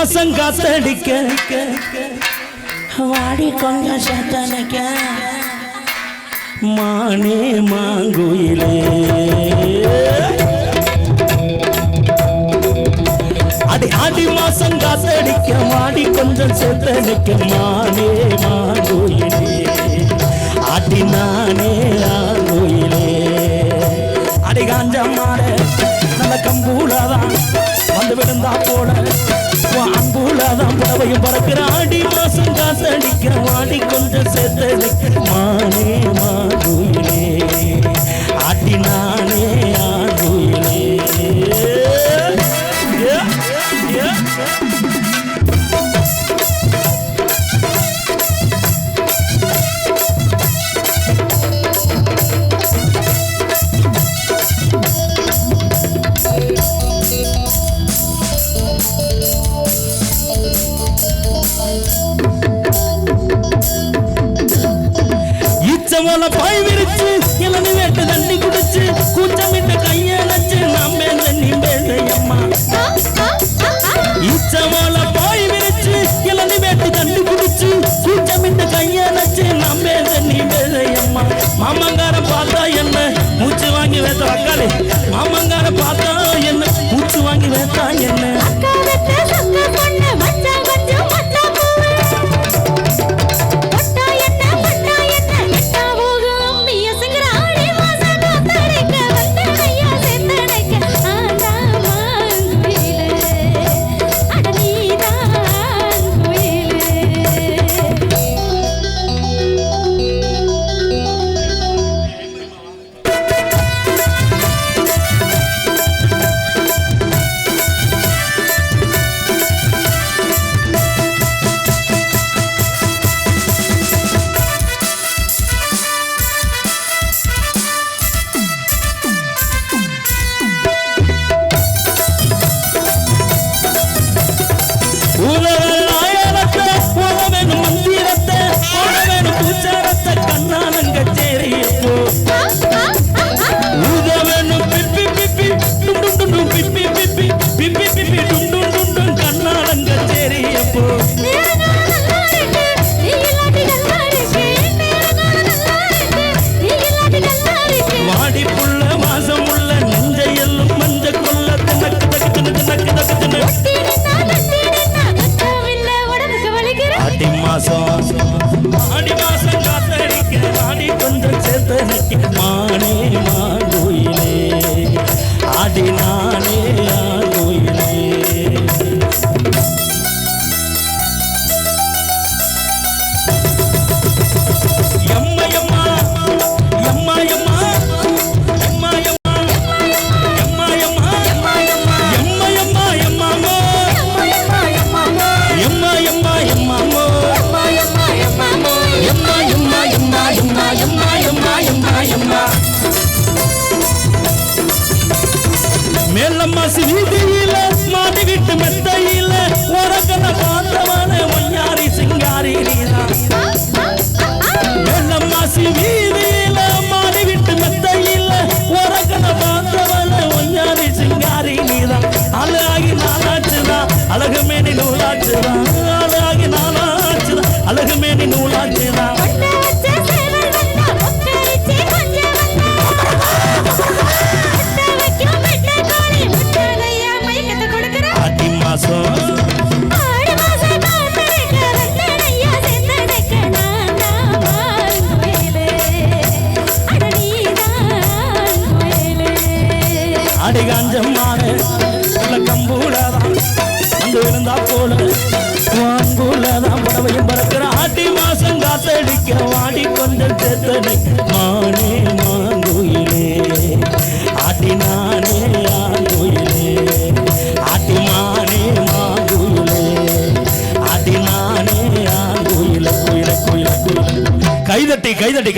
பாசம் காத்தடிக்க. வாடி கொஞ்சம் சத்தனைக்க. மானே மாங்குயிலே. அடி ஆடி மாசம் காத்தடிக்க. மாடி கொஞ்சம் சேர்த்தடிக்க மானே மாங்குயிலே. ஆடி நானே ஆங்குயிலே. அடி காஞ்ச மாட நல்ல கம்பூலாதான். வந்து விழுந்தா போட அன்புலாதான் புடவையும் பறக்கிற ஆடி மாசம் காசு அடிக்கிற வாடி கொஞ்சம் சேர்த்து மானே மாகுயிலே ஆட்டினா பிரிச்சு பாய் இளநி வேட்டு தண்ணி குடிச்சு கூச்சமிட்ட கையை நச்சு நாம் மேல நீ மேல அம்மா ஈச்சமோல விரிச்சு இளநி வேட்டு தண்ணி குடிச்சு கூச்சமிட்ட கையை நச்சு நாம் மேல நீ மேல மாமங்கார பார்த்தா என்ன? மூச்சு வாங்கி வேத்த அக்காளி. மாமங்கார பார்த்தா மானே. நம்ம சீதியில மாடி விட்டு மெத்தையில உடக்கல பாந்தமான மொய்யாரி சிங்காரி நம்ம சீதியில மாடி விட்டு மெத்தையில உடக்கல பாந்தமான மொய்யாரி சிங்காரி நீதான் அழகாகி நாளாச்சுதான் அழகுமேனி நூலாச்சுதான் அழகாகி நாளாச்சுதான் அழகுமேனி நூலாச்சுதான் அடிகாஞ்சம்மான கம்பூலதான். வந்து விழுந்தா போல. வாங்கூலதான் புடவையும் பறக்கிற ஆட்டி மாசம் காத்தடிக்க வாடி கொஞ்சம் மானே கைதட்டி